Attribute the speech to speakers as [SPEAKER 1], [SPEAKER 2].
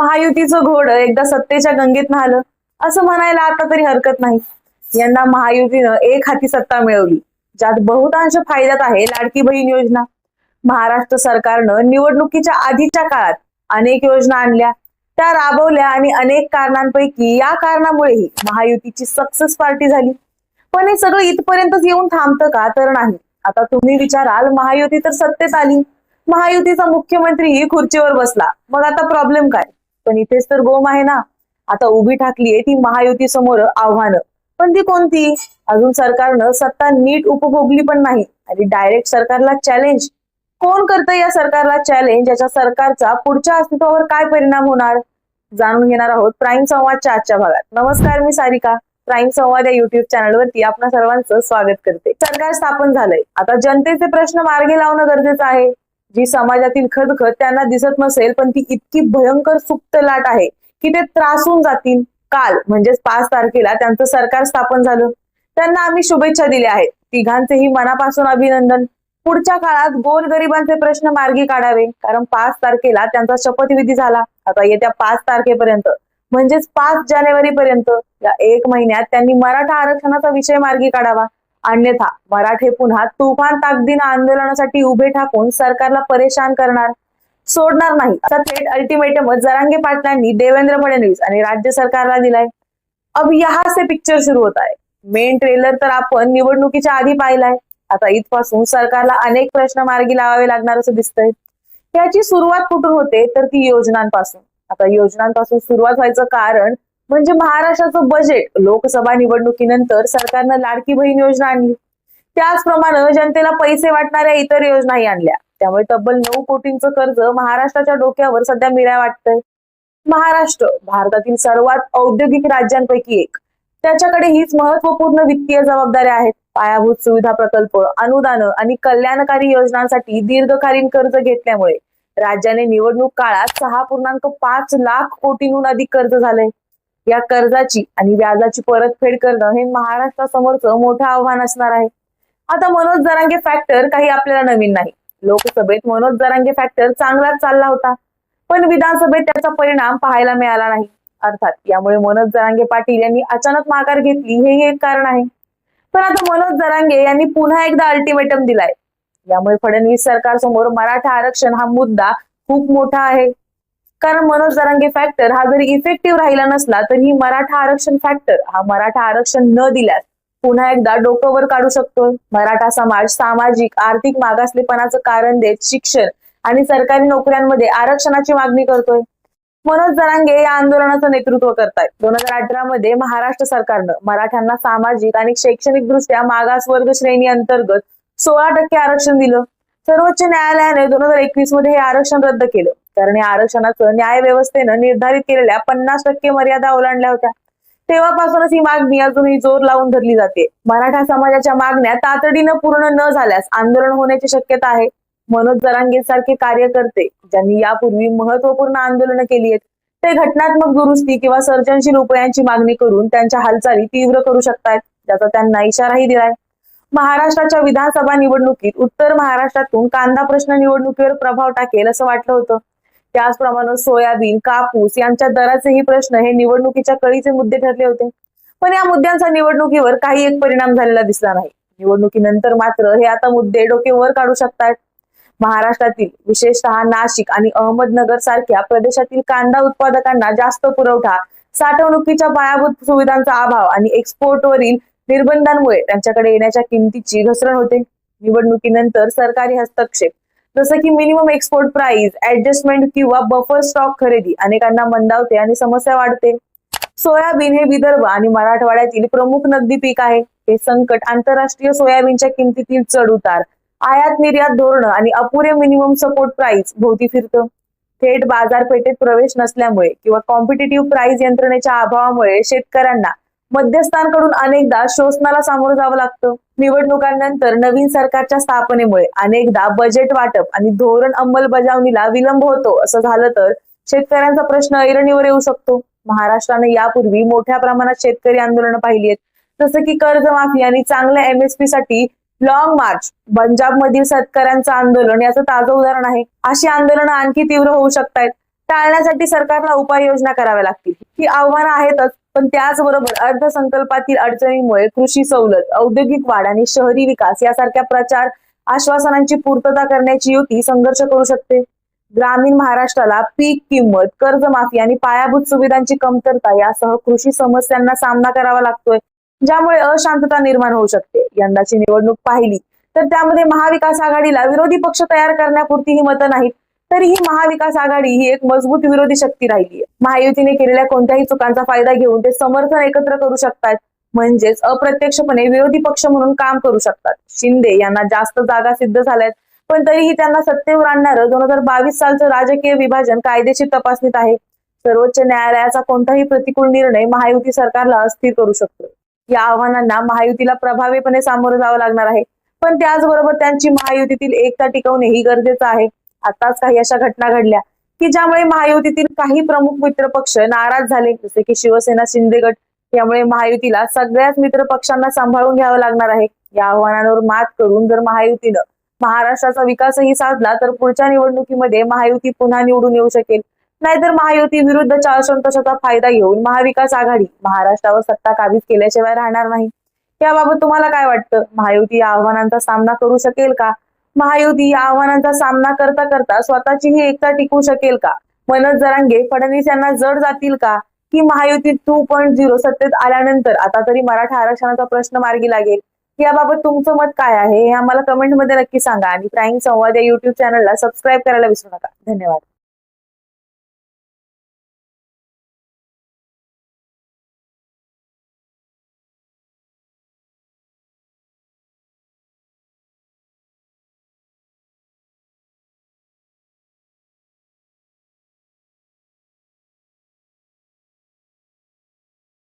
[SPEAKER 1] महायुतीचं घोड एकदा सत्तेच्या गंगेत आलं असं म्हणायला आता तरी हरकत नाही. यंदा महायुतीनं एक हाती सत्ता मिळवली ज्यात बहुतांश फायद्यात आहे लाडकी बहीण योजना. महाराष्ट्र सरकारनं निवडणुकीच्या आधीच्या काळात अनेक योजना आणल्या. त्या राबवल्या आणि अनेक कारणांपैकी या कारणामुळेही महायुतीची सक्सेस पार्टी झाली. पण हे सगळं इथपर्यंतच येऊन थांबतं का तर नाही. आता तुम्ही विचाराल महायुती तर सत्तेत आली. महायुतीचा मुख्यमंत्रीही खुर्चीवर बसला. मग आता प्रॉब्लेम काय? पण इथेच तर गोम आहे ना. आता उभी ठाकलीये ती महायुती समोर आव्हानं. पण ती कोणती? अजून सरकारनं सत्ता नीट उपभोगली पण नाही. आणि डायरेक्ट सरकारला चॅलेंज कोण करतं या सरकारला चॅलेंज याच्या सरकारचा पुढच्या अस्तित्वावर काय परिणाम होणार? जाणून घेणार आहोत प्राईम संवादच्या आजच्या भागात. नमस्कार मी सारिका. प्राईम संवाद या युट्यूब चॅनलवरती आपणा सर्वांचं स्वागत करते. सरकार स्थापन झालंय. आता जनतेचे प्रश्न मार्गी लावणं गरजेचं आहे. जी समाजातील खदखद त्यांना दिसत नसेल पण ती इतकी भयंकर सुप्त लाट आहे की ते त्रासून जातील. काल म्हणजेच पाच तारखेला त्यांचं सरकार स्थापन झालं. त्यांना आम्ही शुभेच्छा दिल्या आहेत. तिघांचेही मनापासून अभिनंदन. पुढच्या काळात गोरगरिबांचे प्रश्न मार्गी काढावे. कारण पाच तारखेला त्यांचा शपथविधी झाला. आता येत्या पाच तारखेपर्यंत म्हणजेच पाच जानेवारी पर्यंत या एक महिन्यात त्यांनी मराठा आरक्षणाचा विषय मार्गी काढावा. अन्यथा मराठे पुन्हा तुफान ताकदीनं आंदोलनासाठी उभे ठाकून सरकारला परेशान करणार. सोडणार नाही. असा थेट अल्टिमेटमच जरांगे पाटलांनी देवेंद्र फडणवीस आणि राज्य सरकारला दिलाय. अब यहाँ से पिक्चर सुरू होत आहे. मेन ट्रेलर तर आपण निवडणुकीच्या आधी पाहिलाय. आता इथपासून सरकारला अनेक प्रश्न मार्गी लावावे लागणार असं दिसतंय. याची सुरुवात कुठून होते? तर ती योजनांपासून. आता योजनांपासून सुरुवात व्हायचं कारण म्हणजे महाराष्ट्राचं बजेट लोकसभा निवडणुकीनंतर सरकारनं लाडकी बहीण योजना आणली. त्याचप्रमाणे जनतेला पैसे वाटणाऱ्या इतर योजनाही आणल्या. त्यामुळे तब्बल नऊ कोटींचं कर्ज महाराष्ट्राच्या डोक्यावर सध्या मिराय वाटतंय. महाराष्ट्र भारतातील सर्वात औद्योगिक राज्यांपैकी एक. त्याच्याकडे हीच महत्त्वपूर्ण वित्तीय जबाबदाऱ्या आहेत. पायाभूत सुविधा प्रकल्प अनुदान आणि कल्याणकारी योजनांसाठी दीर्घकालीन कर्ज घेतल्यामुळे राज्याने निवडणूक काळात सहा पूर्णांक पाच लाख कोटींहून अधिक कर्ज झालंय. या कर्जाची आणि व्याजाची परतफेड करणं हे महाराष्ट्रासमोरचं मोठं आव्हान असणार आहे. आता मनोज जरांगे फॅक्टर काही आपल्याला नवीन नाही. लोकसभेत मनोज जरांगे फॅक्टर चांगलाच चालला होता. पण विधानसभेत त्याचा परिणाम पाहायला मिळाला नाही. अर्थात यामुळे मनोज जरांगे पाटील यांनी अचानक माघार घेतली हेही एक कारण आहे. पण आता मनोज जरांगे यांनी पुन्हा एकदा अल्टिमेटम दिलाय. यामुळे फडणवीस सरकारसमोर मराठा आरक्षण हा मुद्दा खूप मोठा आहे. कारण मनोज जरांगे फॅक्टर हा जरी इफेक्टिव्ह राहिला नसला तरी मराठा आरक्षण फॅक्टर हा मराठा आरक्षण न दिल्यास पुन्हा एकदा डोकं वर काढू शकतो मराठा समाज सामाजिक आर्थिक मागासलेपणाचं कारण देत शिक्षण आणि सरकारी नोकऱ्यांमध्ये आरक्षणाची मागणी करतोय. मनोज जरांगे या आंदोलनाचं नेतृत्व करतायत. दोन हजार अठरा मध्ये महाराष्ट्र सरकारनं मराठ्यांना सामाजिक आणि शैक्षणिक दृष्ट्या मागास वर्ग श्रेणी अंतर्गत सोळा टक्के आरक्षण दिलं. सर्वोच्च न्यायालयाने दोन हजार एकवीसमध्ये हे आरक्षण रद्द केलं. कारण या आरक्षणाचं न्याय व्यवस्थेनं निर्धारित केलेल्या पन्नास टक्के मर्यादा ओलांडल्या होत्या. तेव्हापासूनच ही मागणी अजूनही जोर लावून धरली जाते. मराठा समाजाच्या मागण्या तातडीनं पूर्ण न झाल्यास आंदोलन होण्याची शक्यता आहे. मनोज जरांगे सारखे कार्यकर्ते ज्यांनी यापूर्वी महत्त्वपूर्ण आंदोलनं केली आहेत ते घटनात्मक दुरुस्ती किंवा सर्जनशील उपायांची मागणी करून त्यांच्या हालचाली तीव्र करू शकतायत ज्याचा त्यांना इशाराही दिलाय. महाराष्ट्राच्या विधानसभा निवडणुकीत उत्तर महाराष्ट्रातून कांदा प्रश्न निवडणुकीवर प्रभाव टाकेल असं वाटलं होतं. त्याचप्रमाणे सोयाबीन कापूस यांच्या दराचेही प्रश्न हे निवडणुकीच्या कळीचे मुद्दे ठरले होते. पण या मुद्द्यांचा निवडणुकीवर काही एक परिणाम झालेला दिसला नाही. निवडणुकीनंतर मात्र हे आता मुद्दे डोके वर काढू शकतात. महाराष्ट्रातील विशेषतः नाशिक आणि अहमदनगर सारख्या प्रदेशातील कांदा उत्पादकांना जास्त पुरवठा साठवणुकीच्या पायाभूत सुविधांचा अभाव आणि एक्सपोर्टवरील निर्बंधांमुळे त्यांच्याकडे येण्याच्या किमतीची घसरण होते. निवडणुकीनंतर सरकारी हस्तक्षेप जसं की मिनिमम एक्सपोर्ट प्राइस ऍडजस्टमेंट किंवा बफर स्टॉक खरेदी अनेकांना मंदावते आणि समस्या वाढते. सोयाबीन हे विदर्भ आणि मराठवाड्यातील प्रमुख नगदी पीक आहे. हे संकट आंतरराष्ट्रीय सोयाबीनच्या किमतीतील चढ उतार आयात निर्यात धोरणं आणि अपुरे मिनिमम सपोर्ट प्राइस भोवती फिरतं. थेट बाजारपेठेत प्रवेश नसल्यामुळे किंवा कॉम्पिटेटिव्ह प्राइस यंत्रणेच्या अभावामुळे शेतकऱ्यांना मध्यस्थांकडून अनेकदा शोषणाला सामोरं जावं लागतं. निवडणुकांनंतर नवीन सरकारच्या स्थापनेमुळे अनेकदा बजेट वाटप आणि धोरण अंमलबजावणीला विलंब होतो असं झालं तर शेतकऱ्यांचा प्रश्न ऐरणीवर येऊ शकतो. महाराष्ट्राने यापूर्वी मोठ्या प्रमाणात शेतकरी आंदोलनं पाहिली आहेत. जसं की कर्जमाफी आणि चांगल्या एमएसपी साठी लॉंग मार्च पंजाब मधील शेतकऱ्यांचं आंदोलन याचं ताजं उदाहरण आहे. अशी आंदोलनं आणखी तीव्र होऊ शकतात टाळण्यासाठी सरकारला उपाययोजना कराव्या लागतील. ही आव्हानं आहेतच पण त्याचबरोबर अर्थसंकल्पातील अडचणीमुळे कृषी सवलत औद्योगिक वाढ आणि शहरी विकास यासारख्या प्रचार आश्वासनांची पूर्तता करण्याची युती संघर्ष करू शकते. ग्रामीण महाराष्ट्राला पीक किंमत कर्जमाफी आणि पायाभूत सुविधांची कमतरता यासह कृषी समस्यांना सामना करावा लागतोय ज्यामुळे अशांतता निर्माण होऊ शकते. यंदाची निवडणूक पाहिली तर त्यामध्ये महाविकास आघाडीला विरोधी पक्ष तयार करण्यापुरती ही मतं नाहीत. तरी ही महाविकास आघाडी ही एक मजबूत विरोधी शक्ती राहिली आहे महायुतीने केलेल्या कोणत्याही चुकांचा फायदा घेऊन ते समर्थन एकत्र करू शकतात. म्हणजेच अप्रत्यक्षपणे विरोधी पक्ष म्हणून काम करू शकतात. शिंदे यांना जास्त जागा सिद्ध झाल्यात पण तरीही त्यांना सत्तेवर आणणारं दोन हजार बावीस सालचं राजकीय विभाजन कायदेशीर तपासणीत आहे. सर्वोच्च न्यायालयाचा कोणताही प्रतिकूल निर्णय महायुती सरकारला अस्थिर करू शकतो. या आव्हानांना महायुतीला प्रभावीपणे सामोरं जावं लागणार आहे. पण त्याचबरोबर त्यांची महायुतीतील एकता टिकवणे ही गरजेचं आहे. आताच काही अशा घटना घडल्या की ज्यामुळे महायुतीतील काही प्रमुख मित्र पक्ष नाराज झाले जसे की शिवसेना शिंदे गट यामुळे महायुतीला सगळ्याच मित्र पक्षांना सांभाळून घ्यावं लागणार आहे. या आव्हानांवर मात करून जर महायुतीनं महाराष्ट्राचा विकासही साधला तर पुढच्या निवडणुकीमध्ये महायुती पुन्हा निवडून येऊ शकेल. नाहीतर महायुती विरुद्धच्या असंतोषाचा फायदा घेऊन महाविकास आघाडी महाराष्ट्रावर सत्ता काबीज केल्याशिवाय राहणार नाही. याबाबत तुम्हाला काय वाटतं? महायुती या आव्हानांचा सामना करू शकेल का? महायुती या आव्हानांचा सामना करता करता स्वतःची ही एकता टिकू शकेल का? मनोज जरांगे फडणवीस यांना जड जातील का? की महायुती टू पॉईंट झिरो सत्तेत आल्यानंतर? आता तरी मराठा आरक्षणाचा प्रश्न मार्गी लागेल. याबाबत तुमचं मत काय आहे? हे आम्हाला कमेंटमध्ये नक्की सांगा आणि प्राईम संवाद या युट्यूब चॅनलला सबस्क्राईब करायला विसरू नका. धन्यवाद.